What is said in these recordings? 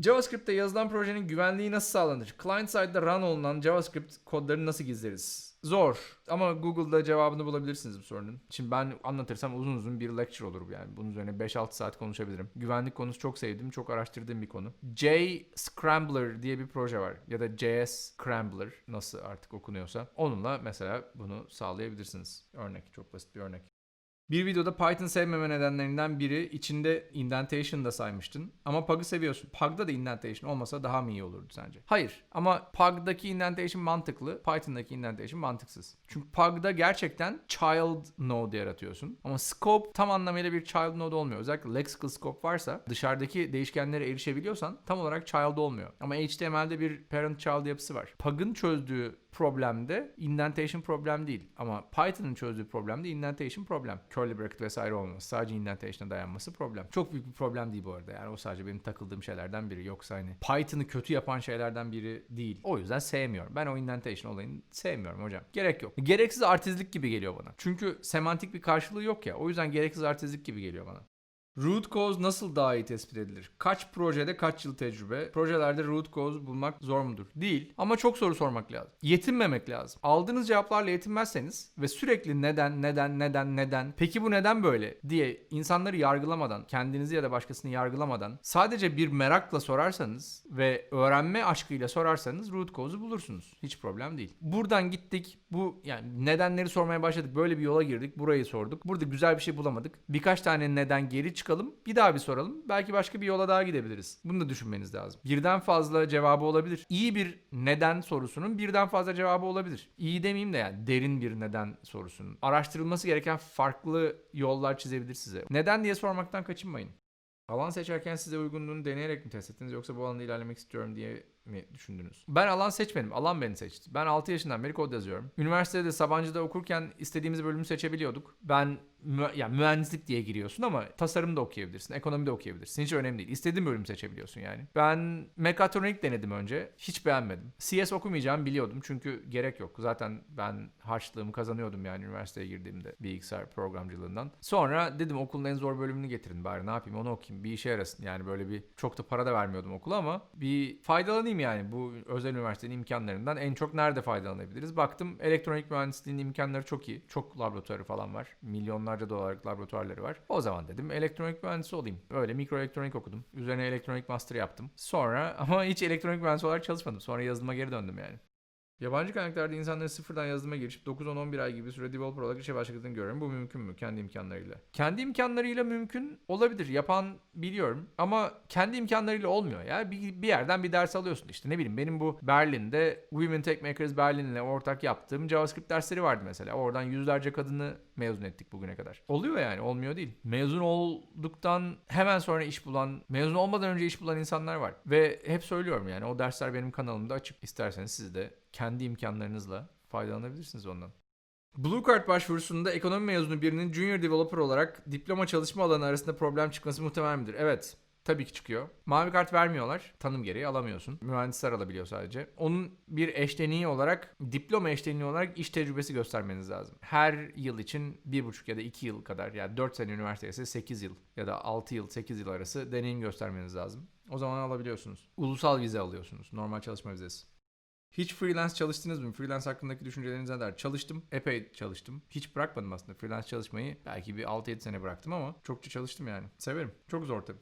JavaScript'te yazılan projenin güvenliği nasıl sağlanır? Client side'da run olunan JavaScript kodlarını nasıl gizleriz? Zor. Ama Google'da cevabını bulabilirsiniz bu sorunun. Şimdi ben anlatırsam uzun uzun bir lecture olur bu yani. Bunun üzerine 5-6 saat konuşabilirim. Güvenlik konusu çok sevdiğim, çok araştırdığım bir konu. J Scrambler diye bir proje var. Ya da JS Scrambler nasıl artık okunuyorsa. Onunla mesela bunu sağlayabilirsiniz. Örnek, çok basit bir örnek. Bir videoda Python sevmeme nedenlerinden biri içinde indentation da saymıştın. Ama Pug'ı seviyorsun. Pug'da da indentation olmasa daha mı iyi olurdu sence? Hayır. Ama Pug'daki indentation mantıklı. Python'daki indentation mantıksız. Çünkü Pug'da gerçekten child node yaratıyorsun. Ama scope tam anlamıyla bir child node olmuyor. Özellikle lexical scope varsa dışarıdaki değişkenlere erişebiliyorsan tam olarak child olmuyor. Ama HTML'de bir parent child yapısı var. Pug'ın çözdüğü problemde indentation problem değil. Ama Python'ın çözdüğü problemde indentation problem. Curly bracket vesaire olması. Sadece indentation'a dayanması problem. Çok büyük bir problem değil bu arada. Yani o sadece benim takıldığım şeylerden biri. Yoksa hani Python'ı kötü yapan şeylerden biri değil. O yüzden sevmiyorum. Ben o indentation olayını sevmiyorum hocam. Gerek yok. Gereksiz artistlik gibi geliyor bana. Çünkü semantik bir karşılığı yok ya. O yüzden gereksiz artistlik gibi geliyor bana. Root cause nasıl daha iyi tespit edilir? Kaç projede kaç yıl tecrübe? Projelerde root cause bulmak zor mudur? Değil. Ama çok soru sormak lazım. Yetinmemek lazım. Aldığınız cevaplarla yetinmezseniz ve sürekli neden, neden, neden, neden, peki bu neden böyle diye insanları yargılamadan, kendinizi ya da başkasını yargılamadan sadece bir merakla sorarsanız ve öğrenme aşkıyla sorarsanız root cause'u bulursunuz. Hiç problem değil. Buradan gittik. Bu yani nedenleri sormaya başladık. Böyle bir yola girdik. Burayı sorduk. Burada güzel bir şey bulamadık. Birkaç tane neden geri çıkalım. Bir daha bir soralım. Belki başka bir yola daha gidebiliriz. Bunu da düşünmeniz lazım. Birden fazla cevabı olabilir. İyi bir neden sorusunun birden fazla cevabı olabilir. İyi demeyeyim de yani derin bir neden sorusunun. Araştırılması gereken farklı yollar çizebilir size. Neden diye sormaktan kaçınmayın. Alan seçerken size uygunluğunu deneyerek mi test ettiniz yoksa bu alanda ilerlemek istiyorum diye mi düşündünüz? Ben alan seçmedim. Alan beni seçti. Ben 6 yaşından beri kod yazıyorum. Üniversitede Sabancı'da okurken istediğimiz bölümü seçebiliyorduk. Ben mü- ya mühendislik diye giriyorsun ama tasarım da okuyabilirsin, ekonomi de okuyabilirsin. Hiç önemli değil. İstediğin bölümü seçebiliyorsun yani. Ben mekatronik denedim önce. Hiç beğenmedim. CS okumayacağımı biliyordum çünkü gerek yok. Zaten ben harçlığımı kazanıyordum yani üniversiteye girdiğimde bilgisayar programcılığından. Sonra dedim okulun en zor bölümünü getirin bari ne yapayım onu okuyayım. Bir işe yarasın. Yani böyle bir çok da para da vermiyordum okula ama bir faydalanayım yani bu özel üniversitenin imkanlarından. En çok nerede faydalanabiliriz? Baktım elektronik mühendisliğinin imkanları çok iyi. Çok laboratuvarı falan var. Milyonlarca dolarlık laboratuvarları var. O zaman dedim elektronik mühendisi olayım. Öyle mikroelektronik okudum. Üzerine elektronik master yaptım. Sonra ama hiç elektronik mühendisi olarak çalışmadım. Sonra yazılıma geri döndüm yani. Yabancı kaynaklarda insanların sıfırdan yazılıma girişip 9-10-11 ay gibi süre developer olarak işe başladığını görüyorum. Bu mümkün mü kendi imkanlarıyla? Kendi imkanlarıyla mümkün olabilir. Yapan biliyorum ama kendi imkanlarıyla olmuyor ya. Bir, bir yerden bir ders alıyorsun işte. Ne bileyim benim bu Berlin'de Women Tech Makers Berlin'le ortak yaptığım JavaScript dersleri vardı mesela. Oradan yüzlerce kadını mezun ettik bugüne kadar. Oluyor yani olmuyor değil. Mezun olduktan hemen sonra iş bulan, mezun olmadan önce iş bulan insanlar var. Ve hep söylüyorum yani o dersler benim kanalımda açık. İsterseniz siz de kendi imkanlarınızla faydalanabilirsiniz ondan. Blue Card başvurusunda ekonomi mezunu birinin junior developer olarak diploma çalışma alanı arasında problem çıkması muhtemel midir? Evet. Tabii ki çıkıyor. Mavi kart vermiyorlar. Tanım gereği alamıyorsun. Mühendisler alabiliyor sadece. Onun bir eşleniği olarak, diploma eşleniği olarak iş tecrübesi göstermeniz lazım. Her yıl için bir buçuk ya da iki yıl kadar yani 4 sene üniversite ise 8 yıl ya da 6 yıl 8 yıl arası deneyim göstermeniz lazım. O zaman alabiliyorsunuz. Ulusal vize alıyorsunuz. Normal çalışma vizesi. Hiç freelance çalıştınız mı? Freelance hakkındaki düşünceleriniz neler? Çalıştım. Epey çalıştım. Hiç bırakmadım aslında freelance çalışmayı. Belki bir 6-7 sene bıraktım ama çokça çalıştım yani. Severim. Çok zor tabii.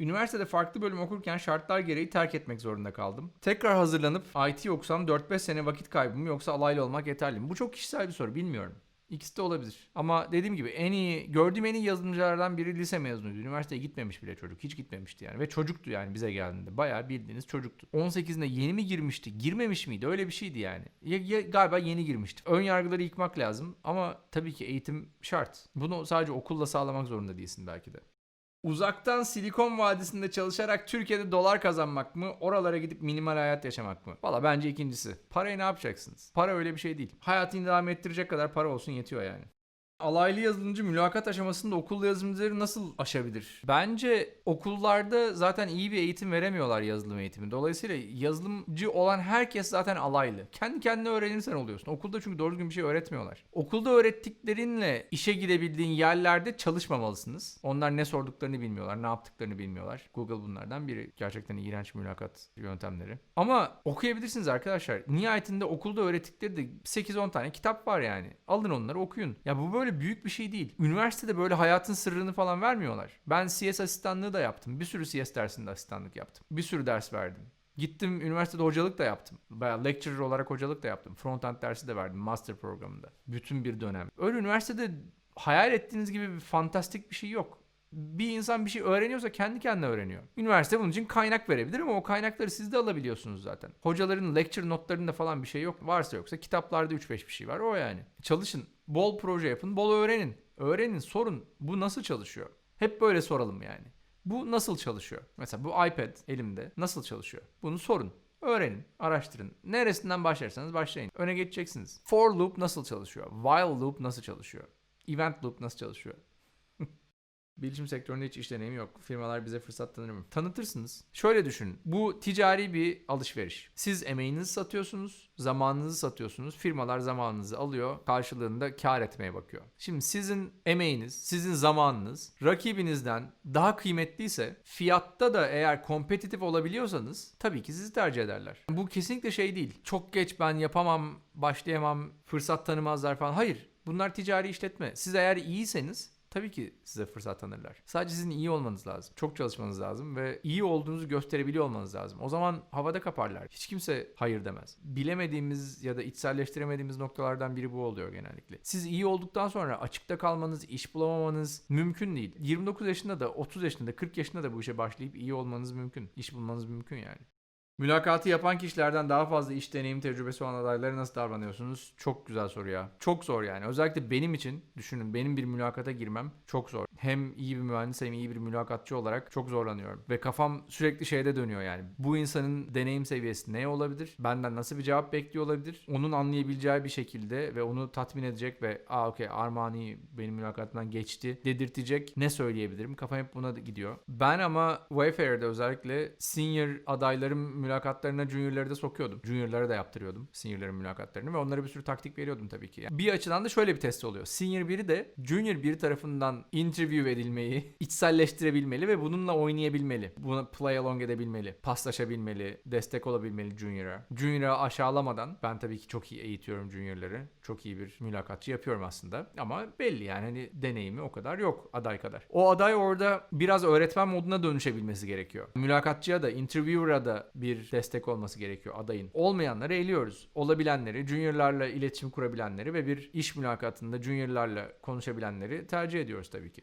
Üniversitede farklı bölüm okurken şartlar gereği terk etmek zorunda kaldım. Tekrar hazırlanıp IT okusam 4-5 sene vakit kaybı mı yoksa alaylı olmak yeterli mi? Bu çok kişisel bir soru bilmiyorum. İkisi de olabilir. Ama dediğim gibi en iyi, gördüğüm en iyi yazılımcılardan biri lise mezunuydu. Üniversiteye gitmemiş bile çocuk. Hiç gitmemişti yani. Ve çocuktu yani bize geldiğinde. Bayağı bildiğiniz çocuktu. 18'inde yeni mi girmişti? Girmemiş miydi? Öyle bir şeydi yani. Ya, ya- galiba yeni girmişti. Ön yargıları yıkmak lazım. Ama tabii ki eğitim şart. Bunu sadece okulla sağlamak zorunda değilsin belki de. Uzaktan Silikon Vadisi'nde çalışarak Türkiye'de dolar kazanmak mı? Oralara gidip minimal hayat yaşamak mı? Valla bence ikincisi. Parayı ne yapacaksınız? Para öyle bir şey değil. Hayatını devam ettirecek kadar para olsun yetiyor yani. Alaylı yazılımcı mülakat aşamasında okulda yazılımcıları nasıl aşabilir? Bence okullarda zaten iyi bir eğitim veremiyorlar yazılım eğitimi. Dolayısıyla yazılımcı olan herkes zaten alaylı. Kendi kendine öğrenirsen oluyorsun. Okulda çünkü doğru düzgün bir şey öğretmiyorlar. Okulda öğrettiklerinle işe gidebildiğin yerlerde çalışmamalısınız. Onlar ne sorduklarını bilmiyorlar, ne yaptıklarını bilmiyorlar. Google bunlardan biri. Gerçekten iğrenç mülakat yöntemleri. Ama okuyabilirsiniz arkadaşlar. Nihayetinde okulda öğrettikleri de 8-10 tane kitap var yani. Alın onları okuyun. Ya bu böyle büyük bir şey değil. Üniversitede böyle hayatın sırrını falan vermiyorlar. Ben CS asistanlığı da yaptım. Bir sürü CS dersinde asistanlık yaptım. Bir sürü ders verdim. Gittim üniversitede hocalık da yaptım. Bayağı lecturer olarak hocalık da yaptım. Frontend dersi de verdim master programında. Bütün bir dönem. Öyle üniversitede hayal ettiğiniz gibi bir fantastik bir şey yok. Bir insan bir şey öğreniyorsa kendi kendine öğreniyor. Üniversite bunun için kaynak verebilir ama o kaynakları siz de alabiliyorsunuz zaten. Hocaların lecture notlarında falan bir şey yok. Varsa yoksa kitaplarda 3-5 bir şey var o yani. Çalışın, bol proje yapın, bol öğrenin. Öğrenin, sorun. Bu nasıl çalışıyor? Hep böyle soralım yani. Bu nasıl çalışıyor? Mesela bu iPad elimde nasıl çalışıyor? Bunu sorun. Öğrenin, araştırın. Neresinden başlarsanız başlayın. Öne geçeceksiniz. For loop nasıl çalışıyor? While loop nasıl çalışıyor? Event loop nasıl çalışıyor? Bilişim sektöründe hiç iş deneyimi yok. Firmalar bize fırsat tanır mı? Tanıtırsınız. Şöyle düşünün. Bu ticari bir alışveriş. Siz emeğinizi satıyorsunuz, zamanınızı satıyorsunuz. Firmalar zamanınızı alıyor, karşılığında kar etmeye bakıyor. Şimdi sizin emeğiniz, sizin zamanınız rakibinizden daha kıymetliyse fiyatta da eğer kompetitif olabiliyorsanız tabii ki sizi tercih ederler. Bu kesinlikle şey değil. Çok geç ben yapamam, başlayamam, fırsat tanımazlar falan. Hayır. Bunlar ticari işletme. Siz eğer iyiyseniz Tabii ki size fırsat tanırlar. Sadece sizin iyi olmanız lazım. Çok çalışmanız lazım ve iyi olduğunuzu gösterebiliyor olmanız lazım. O zaman havada kaparlar. Hiç kimse hayır demez. Bilemediğimiz ya da içselleştiremediğimiz noktalardan biri bu oluyor genellikle. Siz iyi olduktan sonra açıkta kalmanız, iş bulamamanız mümkün değil. 29 yaşında da, 30 yaşında da, 40 yaşında da bu işe başlayıp iyi olmanız mümkün. İş bulmanız mümkün yani. Mülakatı yapan kişilerden daha fazla iş deneyim tecrübesi olan adaylara nasıl davranıyorsunuz? Çok güzel soru ya. Çok zor yani. Özellikle benim için düşünün benim bir mülakata girmem çok zor. Hem iyi bir mühendis hem iyi bir mülakatçı olarak çok zorlanıyorum. Ve kafam sürekli şeyde dönüyor yani. Bu insanın deneyim seviyesi ne olabilir? Benden nasıl bir cevap bekliyor olabilir? Onun anlayabileceği bir şekilde ve onu tatmin edecek ve aa okey Armani benim mülakatından geçti dedirtecek ne söyleyebilirim? Kafam hep buna gidiyor. Ben ama Wayfair'de özellikle senior adaylarım mülakatlarına juniorları da sokuyordum. Juniorlara da yaptırıyordum seniorların mülakatlarını ve onlara bir sürü taktik veriyordum tabii ki. Yani bir açıdan da şöyle bir test oluyor. Senior biri de junior biri tarafından interview edilmeyi içselleştirebilmeli ve bununla oynayabilmeli. Buna play along edebilmeli. Paslaşabilmeli. Destek olabilmeli junior'a. Junior'a aşağılamadan ben tabii ki çok iyi eğitiyorum juniorları. Çok iyi bir mülakatçı yapıyorum aslında. Ama belli yani hani deneyimi o kadar yok aday kadar. O aday orada biraz öğretmen moduna dönüşebilmesi gerekiyor. Mülakatçıya da interviewer'a da bir destek olması gerekiyor adayın. Olmayanları eliyoruz. Olabilenleri, juniorlarla iletişim kurabilenleri ve bir iş mülakatında juniorlarla konuşabilenleri tercih ediyoruz tabii ki.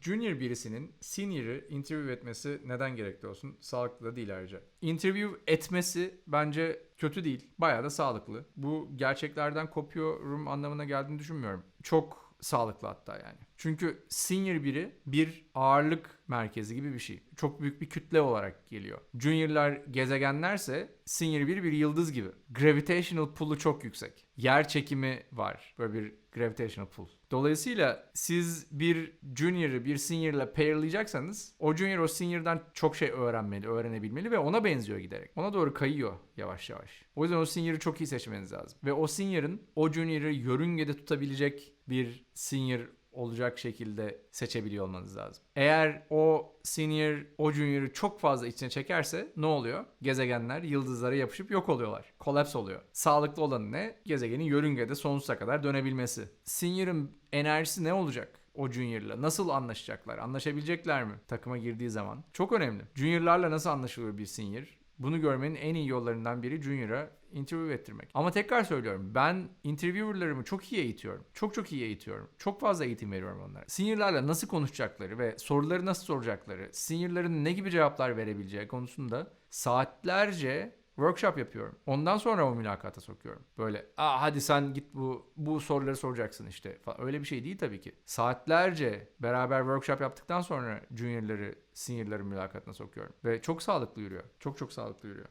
Junior birisinin senior'ı interview etmesi neden gerekli olsun? Sağlıklı da değil ayrıca. Interview etmesi bence kötü değil. Bayağı da sağlıklı. Bu gerçeklerden kopuyorum anlamına geldiğini düşünmüyorum. Çok sağlıklı hatta yani. Çünkü senior biri bir ağırlık merkezi gibi bir şey. Çok büyük bir kütle olarak geliyor. Juniorlar gezegenlerse senior biri bir yıldız gibi. Gravitational pull'u çok yüksek. Yer çekimi var. Böyle bir gravitational pull. Dolayısıyla siz bir junior'ı bir senior'la pairlayacaksanız o junior o senior'dan çok şey öğrenmeli, öğrenebilmeli ve ona benziyor giderek. Ona doğru kayıyor yavaş yavaş. O yüzden o senior'ı çok iyi seçmeniz lazım. Ve o senior'ın o junior'ı yörüngede tutabilecek bir senior olacak şekilde seçebiliyor olmanız lazım. Eğer o senior o junior'ı çok fazla içine çekerse ne oluyor? Gezegenler yıldızlara yapışıp yok oluyorlar. Kolaps oluyor. Sağlıklı olan ne? Gezegenin yörüngede sonsuza kadar dönebilmesi. Senior'ın enerjisi ne olacak? o Junior'la nasıl anlaşacaklar? Anlaşabilecekler mi takıma girdiği zaman? Çok önemli. Junior'larla nasıl anlaşılır bir senior? Bunu görmenin en iyi yollarından biri Junior'a interview ettirmek. Ama tekrar söylüyorum ben interviewerlarımı çok iyi eğitiyorum. Çok çok iyi eğitiyorum. Çok fazla eğitim veriyorum onlara. Seniorlarla nasıl konuşacakları ve soruları nasıl soracakları, seniorların ne gibi cevaplar verebileceği konusunda saatlerce workshop yapıyorum. Ondan sonra o mülakata sokuyorum. Böyle Aa, hadi sen git bu bu soruları soracaksın işte falan. Öyle bir şey değil tabii ki. Saatlerce beraber workshop yaptıktan sonra juniorları, seniorları mülakatına sokuyorum. Ve çok sağlıklı yürüyor. Çok çok sağlıklı yürüyor.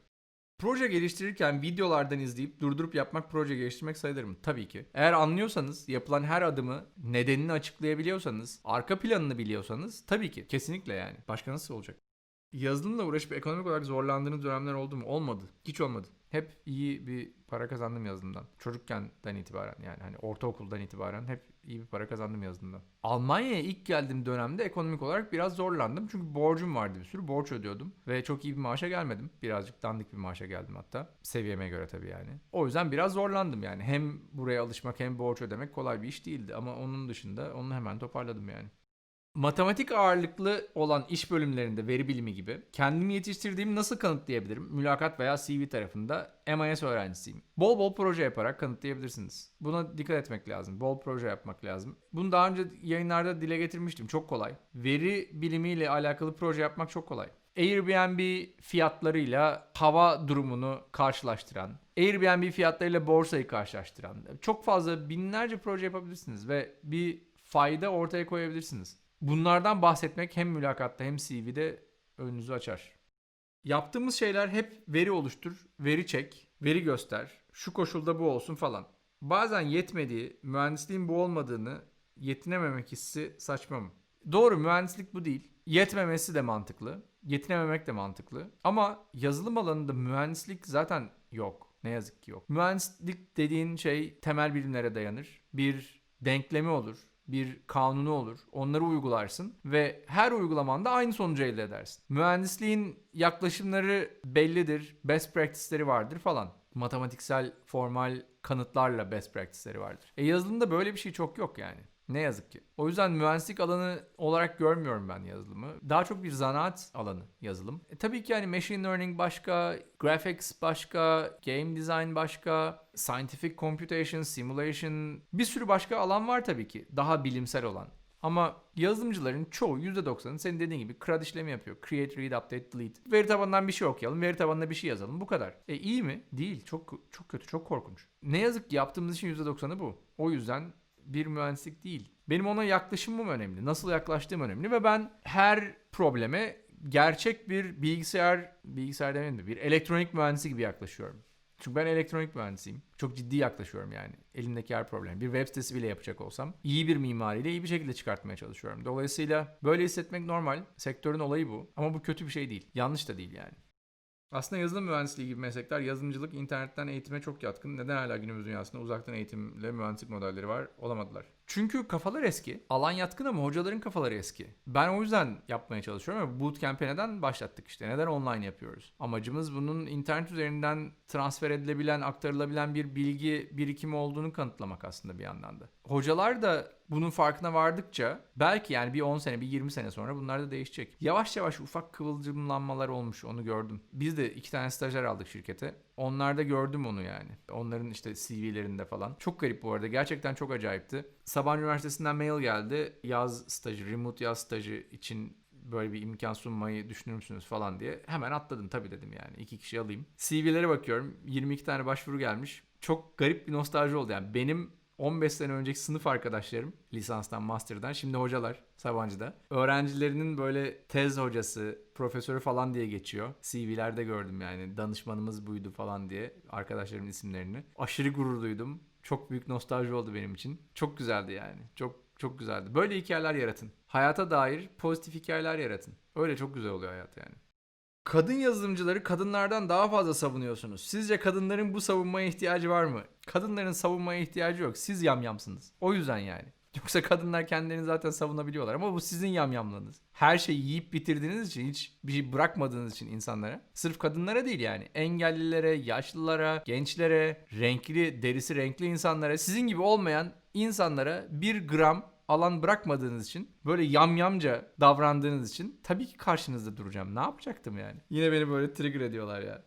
Proje geliştirirken videolardan izleyip durdurup yapmak proje geliştirmek sayılır mı? Tabii ki. Eğer anlıyorsanız, yapılan her adımı, nedenini açıklayabiliyorsanız, arka planını biliyorsanız tabii ki. Kesinlikle yani. Başka nasıl olacak? Yazılımla uğraşıp ekonomik olarak zorlandığınız dönemler oldu mu? Olmadı. Hiç olmadı. Hep iyi bir para kazandım yazılımdan. Çocukkenden itibaren yani hani ortaokuldan itibaren hep iyi bir para kazandım yazılımdan. Almanya'ya ilk geldiğim dönemde ekonomik olarak biraz zorlandım. Çünkü borcum vardı bir sürü. Borç ödüyordum. Ve çok iyi bir maaşa gelmedim. Birazcık dandik bir maaşa geldim hatta. Seviyeme göre tabii yani. O yüzden biraz zorlandım yani. Hem buraya alışmak hem borç ödemek kolay bir iş değildi. Ama onun dışında onu hemen toparladım yani. Matematik ağırlıklı olan iş bölümlerinde veri bilimi gibi kendimi yetiştirdiğimi nasıl kanıtlayabilirim? Mülakat veya CV tarafında MIS öğrencisiyim. Bol bol proje yaparak kanıtlayabilirsiniz. Buna dikkat etmek lazım. Bol proje yapmak lazım. Bunu daha önce yayınlarda dile getirmiştim. Çok kolay. Veri bilimiyle alakalı proje yapmak çok kolay. Airbnb fiyatlarıyla hava durumunu karşılaştıran, Airbnb fiyatlarıyla borsayı karşılaştıran çok fazla binlerce proje yapabilirsiniz ve bir fayda ortaya koyabilirsiniz. Bunlardan bahsetmek hem mülakatta hem CV'de önünüzü açar. Yaptığımız şeyler hep veri oluştur, veri çek, veri göster, şu koşulda bu olsun falan. Bazen yetmediği, mühendisliğin bu olmadığını, yetinememek hissi saçma mı? Doğru mühendislik bu değil. Yetmemesi de mantıklı. Yetinememek de mantıklı. Ama yazılım alanında mühendislik zaten yok. Ne yazık ki yok. Mühendislik dediğin şey temel bilimlere dayanır. Bir denklemi olur bir kanunu olur. Onları uygularsın ve her uygulamanda aynı sonucu elde edersin. Mühendisliğin yaklaşımları bellidir. Best practice'leri vardır falan. Matematiksel formal kanıtlarla best practice'leri vardır. E yazılımda böyle bir şey çok yok yani. Ne yazık ki. O yüzden mühendislik alanı olarak görmüyorum ben yazılımı. Daha çok bir zanaat alanı yazılım. E tabii ki yani machine learning başka, graphics başka, game design başka, scientific computation, simulation bir sürü başka alan var tabii ki. Daha bilimsel olan. Ama yazılımcıların çoğu %90'ı senin dediğin gibi CRUD işlemi yapıyor. Create, read, update, delete. Veri tabanından bir şey okuyalım, veri tabanına bir şey yazalım. Bu kadar. E iyi mi? Değil. Çok çok kötü, çok korkunç. Ne yazık ki yaptığımız işin %90'ı bu. O yüzden bir mühendislik değil. Benim ona yaklaşımım önemli. Nasıl yaklaştığım önemli ve ben her probleme gerçek bir bilgisayar, bilgisayar demeyeyim de bir elektronik mühendisi gibi yaklaşıyorum. Çünkü ben elektronik mühendisiyim. Çok ciddi yaklaşıyorum yani. Elimdeki her problem. Bir web sitesi bile yapacak olsam iyi bir mimariyle iyi bir şekilde çıkartmaya çalışıyorum. Dolayısıyla böyle hissetmek normal. Sektörün olayı bu. Ama bu kötü bir şey değil. Yanlış da değil yani. Aslında yazılım mühendisliği gibi meslekler yazılımcılık internetten eğitime çok yatkın. Neden hala günümüz dünyasında uzaktan eğitimle mühendislik modelleri var olamadılar? Çünkü kafalar eski. Alan yatkın ama hocaların kafaları eski. Ben o yüzden yapmaya çalışıyorum ve bootcamp'e neden başlattık işte? Neden online yapıyoruz? Amacımız bunun internet üzerinden transfer edilebilen, aktarılabilen bir bilgi birikimi olduğunu kanıtlamak aslında bir yandan da. Hocalar da bunun farkına vardıkça belki yani bir 10 sene bir 20 sene sonra bunlar da değişecek. Yavaş yavaş ufak kıvılcımlanmalar olmuş onu gördüm. Biz de iki tane stajyer aldık şirkete. Onlarda gördüm onu yani. Onların işte CV'lerinde falan. Çok garip bu arada. Gerçekten çok acayipti. Sabancı Üniversitesi'nden mail geldi. Yaz stajı, remote yaz stajı için böyle bir imkan sunmayı düşünür müsünüz falan diye. Hemen atladım tabii dedim yani. iki kişi alayım. CV'lere bakıyorum. 22 tane başvuru gelmiş. Çok garip bir nostalji oldu yani. Benim 15 sene önceki sınıf arkadaşlarım lisanstan, master'dan şimdi hocalar Sabancı'da. Öğrencilerinin böyle tez hocası, profesörü falan diye geçiyor. CV'lerde gördüm yani danışmanımız buydu falan diye arkadaşlarımın isimlerini. Aşırı gurur duydum. Çok büyük nostalji oldu benim için. Çok güzeldi yani. Çok çok güzeldi. Böyle hikayeler yaratın. Hayata dair pozitif hikayeler yaratın. Öyle çok güzel oluyor hayat yani. Kadın yazılımcıları kadınlardan daha fazla savunuyorsunuz. Sizce kadınların bu savunmaya ihtiyacı var mı? Kadınların savunmaya ihtiyacı yok. Siz yamyamsınız. O yüzden yani. Yoksa kadınlar kendilerini zaten savunabiliyorlar ama bu sizin yamyamlığınız. Her şeyi yiyip bitirdiğiniz için hiç bir şey bırakmadığınız için insanlara. Sırf kadınlara değil yani. Engellilere, yaşlılara, gençlere, renkli, derisi renkli insanlara, sizin gibi olmayan insanlara bir gram alan bırakmadığınız için böyle yamyamca davrandığınız için tabii ki karşınızda duracağım. Ne yapacaktım yani? Yine beni böyle trigger ediyorlar ya.